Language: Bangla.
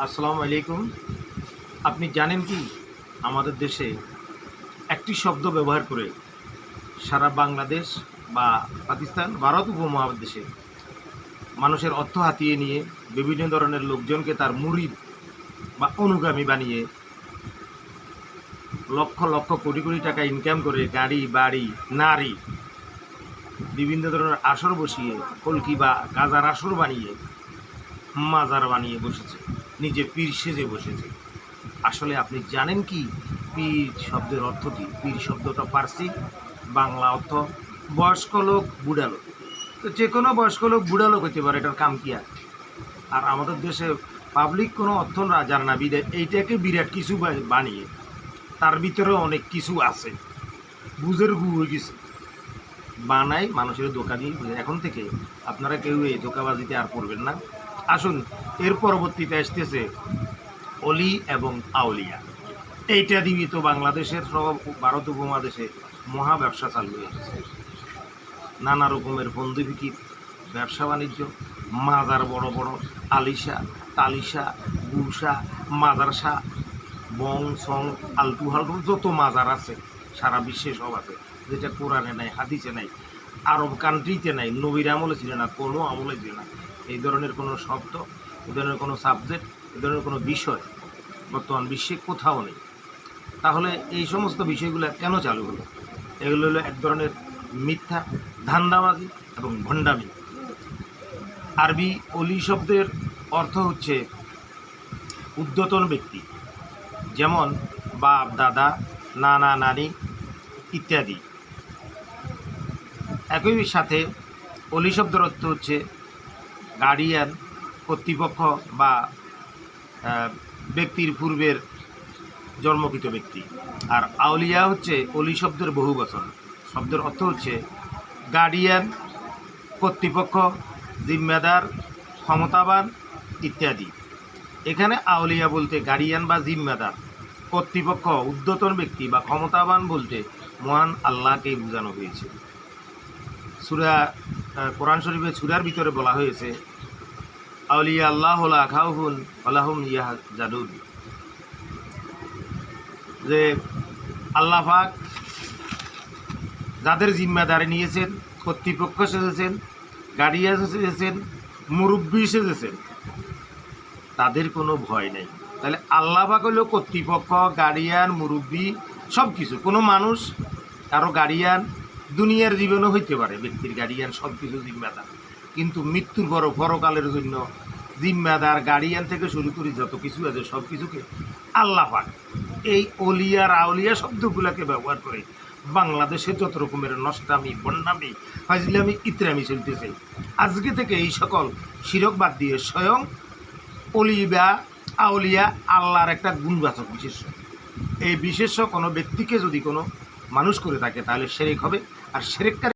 আসসালামু আলাইকুম। আপনি জানেন কি? আমাদের দেশে একটি শব্দ ব্যবহার করে সারা বাংলাদেশ বা পাকিস্তান, ভারত উপমহাদেশে মানুষের অর্থ হাতিয়ে নিয়ে বিভিন্ন ধরনের লোকজনকে তার মুরিদ বা অনুগামী বানিয়ে লক্ষ লক্ষ কোটি কোটি টাকা ইনকাম করে গাড়ি, বাড়ি, নারী, বিভিন্ন ধরনের আসর বসিয়ে, কলকি বা গাজার আসর বানিয়ে, মাজার বানিয়ে বসেছে। নিজে পীর সেজে বসেছে। আসলে আপনি জানেন কি, পীর শব্দের অর্থ কী? পীর শব্দটা পার্সি, বাংলা অর্থ বয়স্ক লোক, বুড়া লোক। তো যে কোনো বয়স্ক লোক, বুড়া লোক হতে পারে, এটার কাম কি আর? আর আমাদের দেশে পাবলিক কোনো অর্থ না জানে না বিদায় এইটাকে বিরাট কিছু বানিয়ে, তার ভিতরে অনেক কিছু আছে। বুঝের গু হয়ে গেছে। বানাই মানুষের দোকান দিয়ে এখন থেকে আপনারা কেউ এই ধোকাবাজিতে আর পড়বেন না। আসুন, এর পরবর্তীতে আসতেছে অলি এবং আউলিয়া। এইটা দিয়ে তো বাংলাদেশের সব ভারত উপমহাদেশে মহা ব্যবসা চালু হয়ে গেছে। নানা রকমের বন্ধু ব্যবসা বাণিজ্য, মাজার বড় বড়, আলিশা, তালিশা গুসা মাজারসা বং, সং আলটু হালটু যত মাজার আছে, সারা বিশ্বে সব আছে, যেটা কোরআনে নাই, হাদিসে নাই, আরব কান্ট্রিতে নাই, নবীর আমলে ছিল না, কোনো আমলে ছিল না। এই ধরনের কোনো শব্দ এই ধরনের কোনো সাবজেক্ট এই ধরনের কোনো বিষয় বর্তমান বিশ্বে কোথাও নেই। তাহলে এই সমস্ত বিষয়গুলো কেন চালু হলো? এগুলো হলো এক ধরনের মিথ্যা, ধান্দাবাজি এবং ভণ্ডামি। আরবি অলি শব্দের অর্থ হচ্ছে উদ্যতন ব্যক্তি, যেমন বাপ, দাদা, নানা, নানি ইত্যাদি। একই সাথে অলি শব্দের অর্থ হচ্ছে গার্ডিয়ান, কর্তৃপক্ষ বা ব্যক্তির পূর্বের জন্মকৃত ব্যক্তি। আর আউলিয়া হচ্ছে অলি শব্দের বহু বচন শব্দের অর্থ হচ্ছে গার্ডিয়ান, কর্তৃপক্ষ, জিম্মেদার, ক্ষমতাবান ইত্যাদি। এখানে আউলিয়া বলতে গার্ডিয়ান বা জিম্মেদার, কর্তৃপক্ষ, উদ্যতন ব্যক্তি বা ক্ষমতাবান বলতে মহান আল্লাহকেই বোঝানো হয়েছে। সুরা কোরআন শরীফে সুরার ভিতরে বলা হয়েছে, আউলিয়া আল্লাহ হলা খাউহুন আল্লাহম ইয়াহ জাদুদ যে আল্লাহ পাক যাদের জিম্মাদারি নিয়েছেন, কর্তৃপক্ষ সেজেছেন গাড়িয়া সেজেছেন, মুরব্বী সেজেছেন, তাদের কোনো ভয় নেই। তাহলে আল্লাহ পাক হলো কর্তৃপক্ষ গার্ডিয়ান মুরব্বী সব কিছু কোনো মানুষ কারও গার্ডিয়ান দুনিয়ার জীবনও হইতে পারে, ব্যক্তির গার্ডিয়ান সব কিছু জিম্মাদার। কিন্তু মৃত্যুর পর পরকালের জন্য জিম্মাদার গার্ডিয়ান থেকে শুরু করি যত কিছু আছে সব কিছুকে আল্লাহ পাক এই অলিয়া রাউলিয়া শব্দগুলোকে ব্যবহার করে বাংলাদেশে যত রকমের নষ্টামি, বন্যামি, ফাজলামি, ইত্রামি চলতেছে। আজকে থেকে এই সকল শিরক বাদ দিয়ে স্বয়ং অলিবা, আউলিয়া আল্লাহর একটা গুণবাচক বিশেষ্য এই বিশেষ্য কোনো ব্যক্তিকে যদি কোনো মানুষ করে থাকে তাহলে সেরেক হবে। আর সেরেককারী